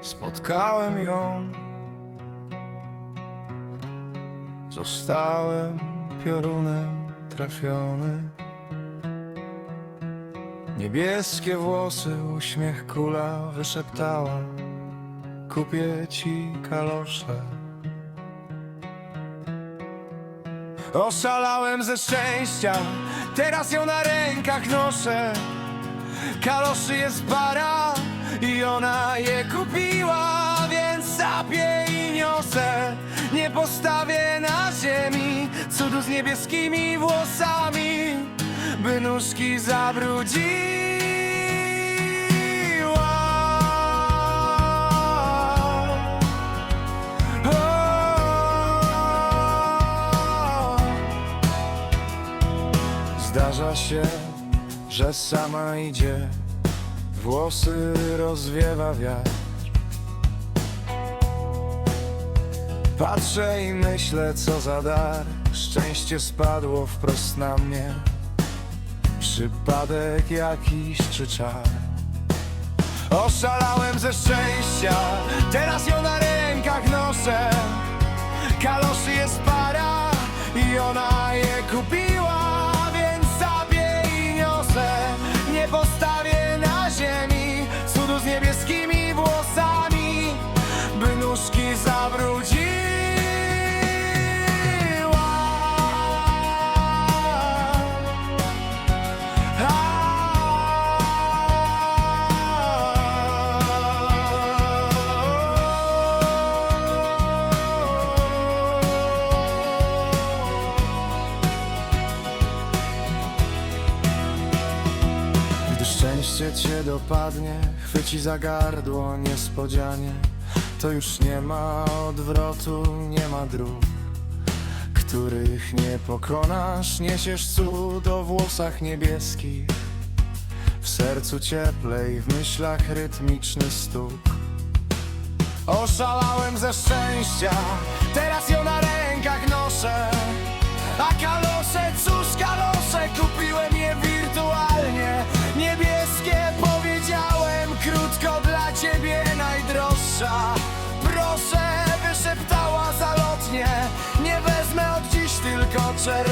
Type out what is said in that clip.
spotkałem ją. Zostałem piorunem trafiony. Niebieskie włosy, uśmiech kula wyszeptała Kupię ci kalosze Oszalałem ze szczęścia, teraz ją na rękach noszę Kaloszy jest para i ona je kupiła Więc sapię i niosę, nie postawię na ziemi Cudu z niebieskimi włosami, by nóżki zabrudziła! Zdarza się, że sama idzie, włosy rozwiewa wiatr. Patrzę i myślę, co za dar, szczęście spadło wprost na mnie. Przypadek jakiś czy czar. Oszalałem ze szczęścia, teraz ją na rękach noszę. Kaloszy jest para i ona szczęście cię dopadnie, chwyci za gardło niespodzianie, to już nie ma odwrotu, nie ma dróg, których nie pokonasz. Niesiesz cud o włosach niebieskich, w sercu cieplej, w myślach rytmiczny stuk. Oszalałem ze szczęścia, teraz ją na rękach noszę. A kalosze, cóż Try